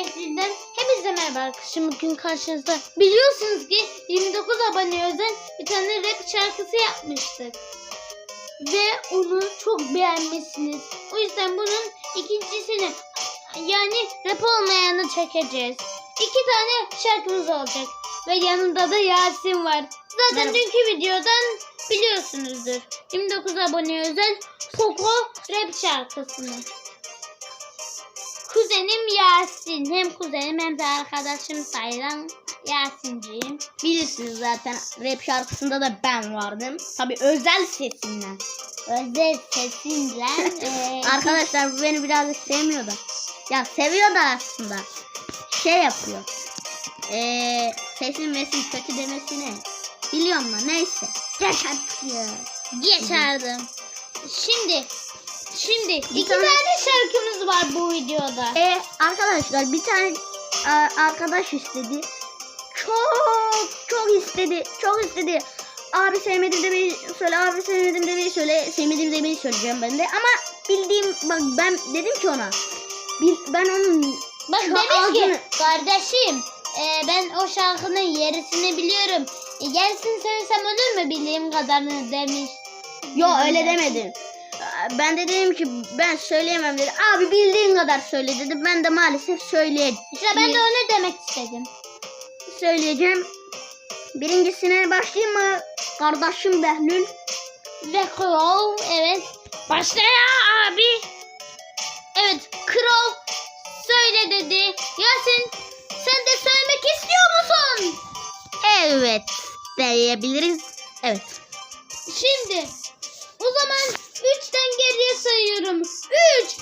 Bekli'den hepinize merhaba arkadaşlar. Bugün karşınızda biliyorsunuz ki 29 abone özel bir tane rap şarkısı yapmıştık. Ve onu çok beğenmişsiniz. O yüzden bunun ikincisini yani rap olmayanı çekeceğiz. İki tane şarkımız olacak. Ve yanında da Yasin var. Zaten Merhaba. dünkü videodan biliyorsunuzdur. 29 abone özel Koko rap şarkısını. Kuzenim Yasin. Hem kuzenim hem de arkadaşım sayılan Yasinciğim. Bilirsiniz zaten rap şarkısında da ben vardım. Tabi özel sesimle. Özel sesinle. eee, Arkadaşlar bu beni birazcık sevmiyor da. Ya seviyor da aslında. Şey yapıyor. Eee sesim mesim kötü demesine. Biliyorum da neyse. Geç artık ya. geçerdim. Şimdi şimdi iki tane- tane şarkımız var bu videoda. E arkadaşlar bir tane e, arkadaş istedi. Çok çok istedi. Çok istedi. Abi sevmedim demeyi söyle. Abi sevmedim demeyi söyle. Sevmedim demeyi söyleyeceğim ben de. Ama bildiğim bak ben dedim ki ona. bil- ben onun Bak demiş ki ağzını- kardeşim eee, ben o şarkının yerisini biliyorum. E, gelsin söylesem olur mu bildiğim kadarını demiş. Yo öyle demedim. Ben de dedim ki ben söyleyemem dedi. Abi bildiğin kadar söyle dedi. Ben de maalesef söyleyeceğim. İşte ben de onu demek istedim. söyleyeceğim. Birincisine başlayayım mı? Kardeşim Behlül. Ve Crow evet. Başla ya abi. Evet Crow söyle dedi. Yasin sen de söylemek istiyor musun? Evet diyebiliriz. Evet. Şimdi o zaman 3'ten geriye sayıyorum. 3, 2,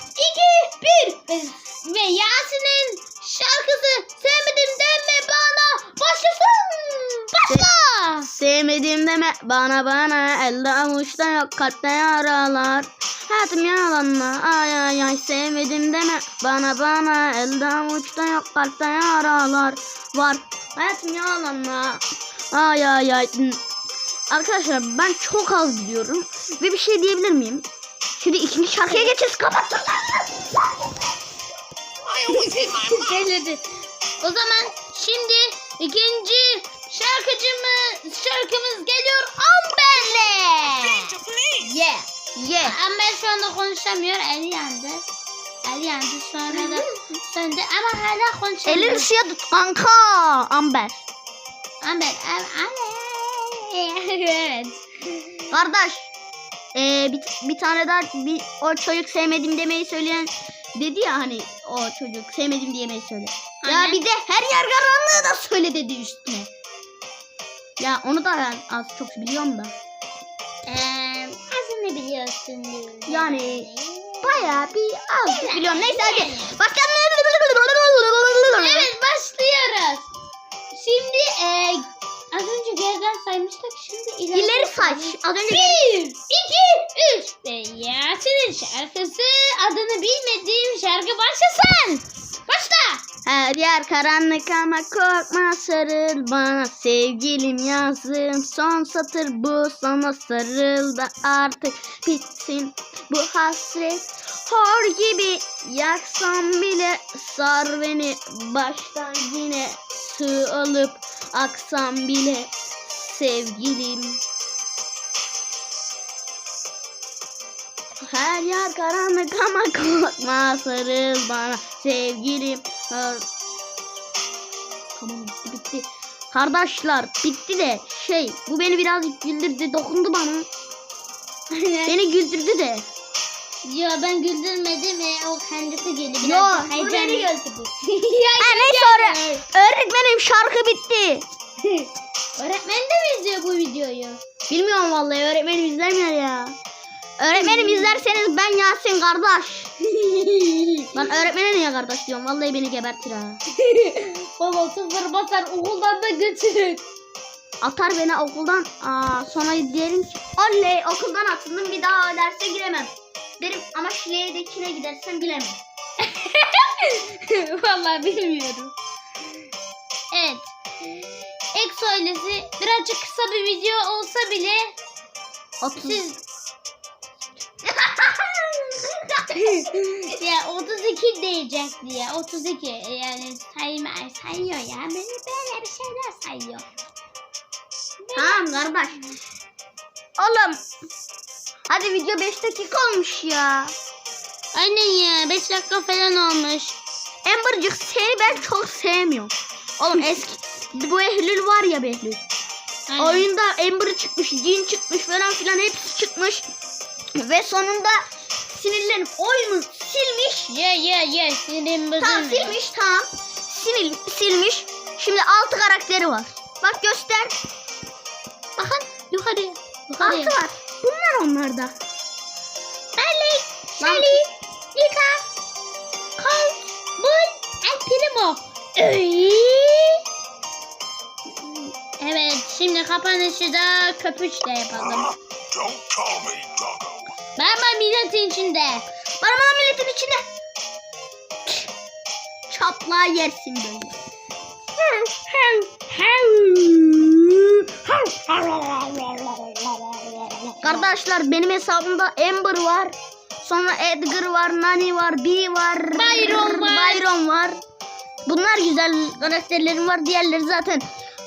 1 ve, Yasin'in şarkısı sevmedim deme bana başlasın. Başla. Sevmediğim deme bana bana elde avuçta yok kalpte yaralar. Hayatım yalanla ay ay ay sevmedim deme bana bana elde avuçta yok kalpte yaralar var. Hayatım yalanla ay ay ay. Arkadaşlar ben çok az biliyorum ve bir şey diyebilir miyim? Şimdi ikinci şarkıya geçeceğiz kapat. Söyledi. O zaman şimdi ikinci şarkıcımız şarkımız geliyor Amber'le. Yeah yeah. Amber şu anda konuşamıyor. Eli yandı. Eli yandı sonra da söndü ama hala konuşamıyor. Elini suya tut kanka Amber. Amber. Am- Amber. evet. Kardeş. Ee, bir, bir tane daha bir, o çocuk sevmedim demeyi söyleyen dedi ya hani o çocuk sevmedim diyemeyi söyle. Ya Aynen. bir de her yer karanlığı da söyle dedi üstüne. Ya onu da ben az çok biliyorum da. Eee aslında biliyorsun. Yani Baya bir az biliyorum. Neyse hadi. Başlayalım. Evet başlıyoruz. Şimdi eee az önce geriden saymıştık. Şimdi ileri, İleri saç. Az önce Bir, iki, üç. Ve Yasin'in şarkısı adını bilmediğim şarkı başlasın. Başla. Her yer karanlık ama korkma sarıl bana Sevgilim yazdım son satır bu sana sarıl da artık bitsin bu hasret Hor gibi yaksam bile sar beni baştan yine Su alıp aksam bile sevgilim Her yer karanlık ama korkma sarıl bana sevgilim. Tamam bitti bitti. Kardeşler bitti de şey bu beni birazcık güldürdü dokundu bana. Beni güldürdü de. Yo ben güldürmedim. E, o kendisi geldi. Yo, bu beni güldürdü. Neyse öğre- öğretmenim şarkı bitti. Öğretmen de mi izliyor bu videoyu? Bilmiyorum vallahi öğretmenim izlemiyor ya. Öğretmenim izlerseniz ben Yasin kardeş. Lan öğretmene niye kardeş diyorum vallahi beni gebertir ha. Baba sıfır basar okuldan da götürür. Atar beni okuldan. Aa, sonra diyelim ki oley okuldan atıldım bir daha derse giremem. Derim ama Şile'ye de kine gidersem bilemem. Vallahi bilmiyorum. Evet. Ek söylesi birazcık kısa bir video olsa bile 30. siz ya 32 diyecek diye. 32 yani sayma sayıyor ya. Böyle, böyle bir şeyler sayıyor. Tamam kardeş. Oğlum. Hadi video 5 dakika olmuş ya. Aynen ya 5 dakika falan olmuş. Ambercık seni ben çok sevmiyorum. Oğlum eski bu Ehlül var ya Behlül. Aynen. Oyunda Amber çıkmış, Jin çıkmış falan filan hepsi çıkmış. Ve sonunda sinirlenip oyunu silmiş. Ye ye ye sinirim bozulmuyor. Tamam silmiş tamam. Sinil, silmiş. Şimdi 6 karakteri var. Bak göster. Bakın yukarı. 6 Yukarı. var. Bunlar onlarda. Lan- Sally, Lika, Colt, Bull, El Primo. Evet, şimdi kapanışı da köpüşle yapalım. Don't call me Doggo. Merhaba milletin içinde. Bana bana milletin içinde. Çaplığa yersin böyle. Kardeşler benim hesabımda Amber var. Sonra Edgar var, Nani var, Bee var. Byron var. Byron var. Bunlar güzel karakterlerim var. Diğerleri zaten.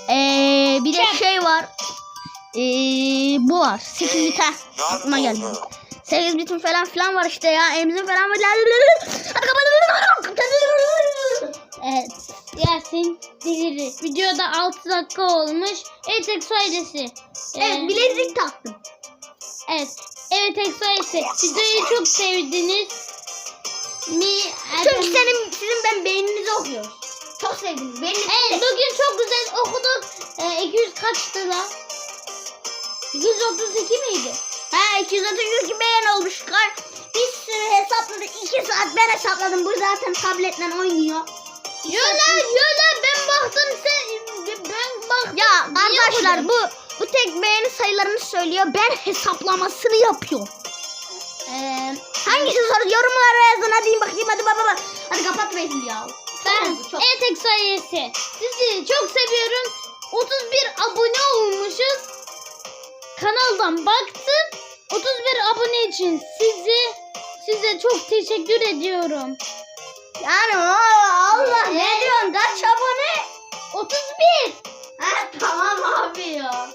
Ee, bir de şey var. Ee, bu var. 8 bit. Aklıma geldi. 8 bitim falan filan var işte ya. Emzim falan var. Hadi kapat. Evet, Yasin delirir. Videoda 6 dakika olmuş. Evet, Exo ailesi. Evet Ee, bilezik taktım. Evet. Evet Exo ailesi. Videoyu çok sevdiniz. Mi? Çünkü senin, sizin ben beyninizi okuyorum. Çok sevdim. Beyninizi Evet bugün çok güzel okuduk. Ee, 200 kaçtı lan? 232 miydi? Ha 232 beğen olmuş. Bir sürü hesapladı. 2 saat ben hesapladım. Bu zaten tabletle oynuyor. Yola yola ben baktım sen ben baktım. Ya arkadaşlar bu bu tek beğeni sayılarını söylüyor. Ben hesaplamasını yapıyorum. Ee, Hangisi soru yorumlara yazın. Hadi bakayım hadi baba baba. Hadi kapat Behlül ya. ben Çok oldu, çok. Ailesi. Sizi çok seviyorum. 31 abone olmuşuz. Kanaldan baktım. 31 abone için sizi size çok teşekkür ediyorum. Yani Allah ne diyorsun? Kaç abone? 31 Ha tamam abi ya.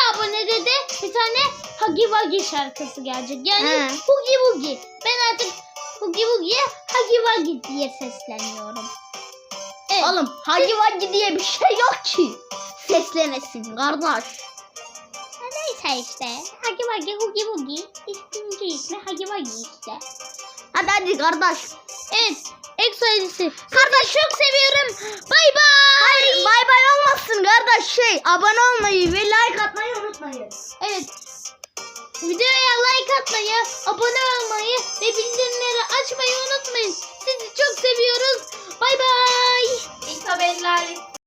50 abonede de bir tane Huggy Wuggy şarkısı gelecek. Yani He. Huggy Wuggy. Ben artık Huggy Wuggy'ye Huggy Wuggy diye sesleniyorum. Evet. Oğlum Hagi Vagi diye bir şey yok ki. Seslenesin kardeş. Neyse işte. Huggy Wuggy, Huggy Wuggy. İkinci ismi Huggy Wuggy işte. Hadi hadi kardeş. Evet. Exo. Kardeş çok seviyorum. Bay bay. Hayır şey abone olmayı ve like atmayı unutmayın. Evet. Videoya like atmayı, abone olmayı ve bildirimleri açmayı unutmayın. Sizi çok seviyoruz. Bay bay. İlk haberler.